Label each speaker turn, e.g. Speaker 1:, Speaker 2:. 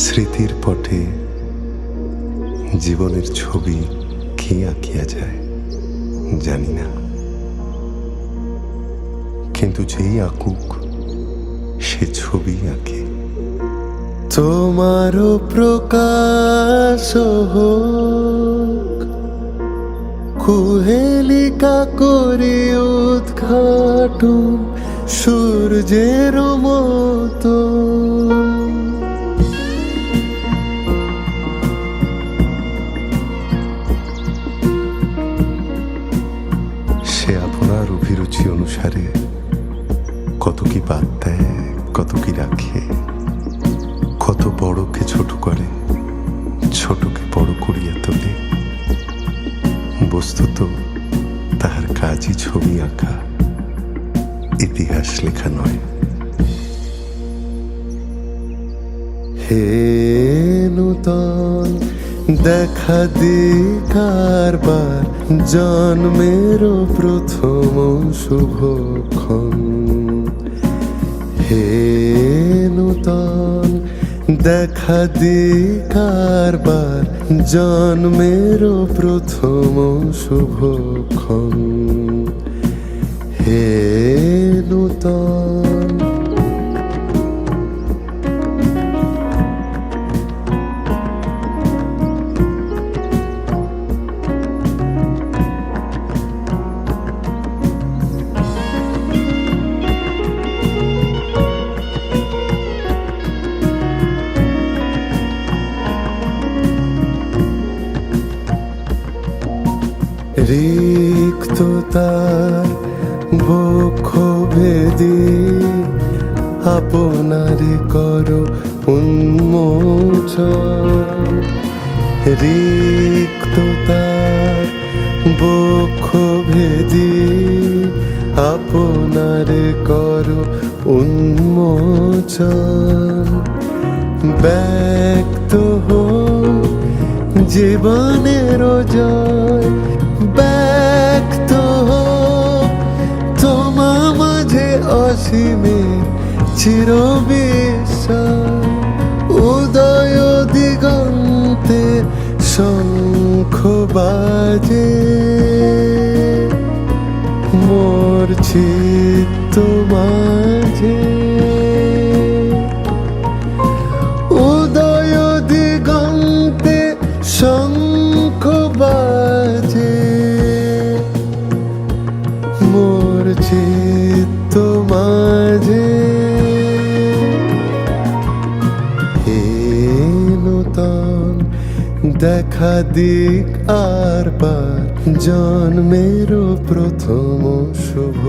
Speaker 1: স্মৃতির পটে জীবনের ছবি কি আঁকিয়া যায় জানি না। কিন্তু যেই আঁকুক, সে ছবি আঁকে। তোমারও প্রকাশ হোক, কুহেলিকা করি উদ্ঘাটন সূর্যের মতো। সে আপনার অভিরুচি অনুসারে কত কি বাদ দেয়, কত কি রাখে, কত বড়কে ছোট করে, ছোটকে বড় করিয়া তোলে। বস্তুত তাহার কাজই ছবি আঁকা, ইতিহাস লেখা নয়। হে নূতন দেখা দি কারবার জন্মের প্রথম শুভক্ষণ হে নূতন দেখা দি কারবার জন্মের প্রথম শুভক্ষণ হে রিক্ততার বক্ষ ভেদি আপনারে করো উন্মোচন। রিক্ততার বক্ষ ভেদি আপনারে করো উন্মোচন। ব্যক্ত হোক জীবনের জয় ব্যক্ত তোমা মাঝে অসীমে চির উদয় দিগন্তে শঙ্খ বাজে মোর চিত্ত চিত্ত মাঝে নূতন দেখা দিক আর পার জন্মের প্রথম শুভ